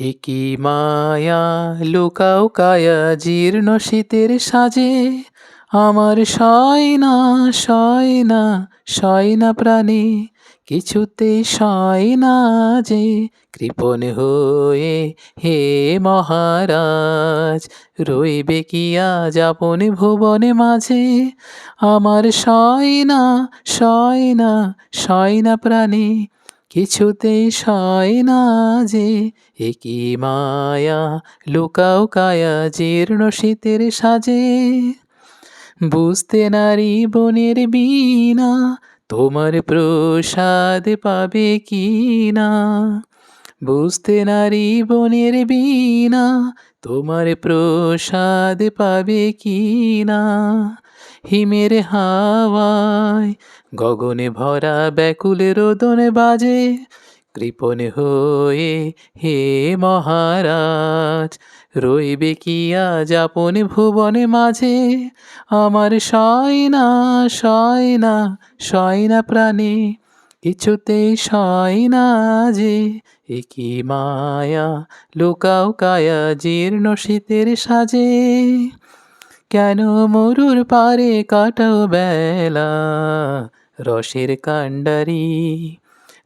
একি মায়া লুকাও কায়া জীর্ণ শীতের সাজে। আমার সয় না সয় না সয় না সয় না যে। কৃপণ হয়ে হে মহারাজ, রইবে কি আজ আপন ভুবনে মাঝে? আমার সয় না সয় না সয় না প্রাণে কিছুতেই সয় না যে একি মায়া লুকাও কায়া জীর্ণ শীতের সাজে। বুঝতে নারী বনের বিনা তোমার প্রসাদ পাবে কি না বুঝতে নারী বনের বিনা তোমার প্রসাদ পাবে কি না হিমের হাওয়ায় গগনে ভরা ব্যাকুল রোদনে বাজে, কৃপণ হয়ে হে মহারাজ, রইবে কি আজ আপন ভুবনে মাঝে? আমার সয়না সয়না সয়না প্রাণে কিছুতেই সয় না যে একি মায়া লুকাও কায়া জীর্ণ শীতের সাজে। কেন মরুর পারে কাটাও বেলা রসের কাণ্ডারি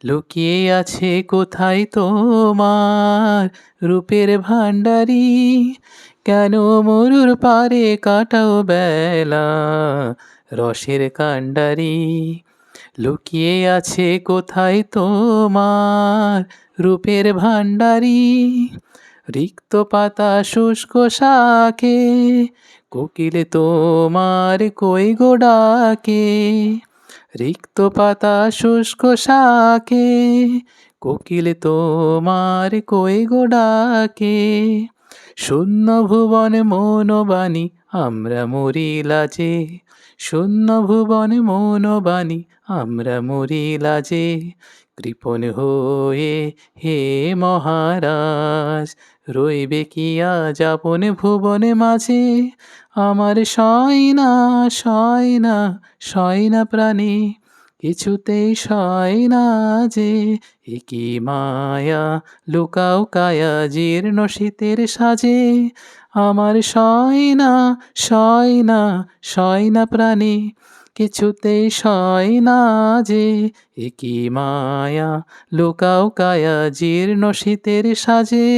লুকিয়ে আছে কোথায় তোমার রূপের ভাণ্ডারি? কেন মরুর পারে কাটাও বেলা রসের কাণ্ডারি লুকিয়ে আছে কোথায় তোমার রূপের ভাণ্ডারি? রিক্ত পাতা শুষ্ক শাকে, কোকিলে তোমার কই গোডাকে রিক্ত পাতা শুষ্ক শাকে, কোকিলে তোমার কই গোডাকে শূন্য ভুবনে মনোবাণী, আমরা মরি লাজে শূন্য ভুবনে মনোবাণী, আমরা মরি লাজে কৃপণ হয়ে হে মহারাজ, রইবে কি আজ ভুবনে মাঝে? আমার সয়না সয়না সয় না সয় না প্রাণী। কিছুতেই সয় না যে, একি মায়া লুকাও কায়া জীর্ণ শীতের সাজে। আমার সয় না সয় না সয় না প্রাণী, কিছুতেই সয় না যে, একি মায়া লুকাও কায়া জীর্ণ শীতের সাজে।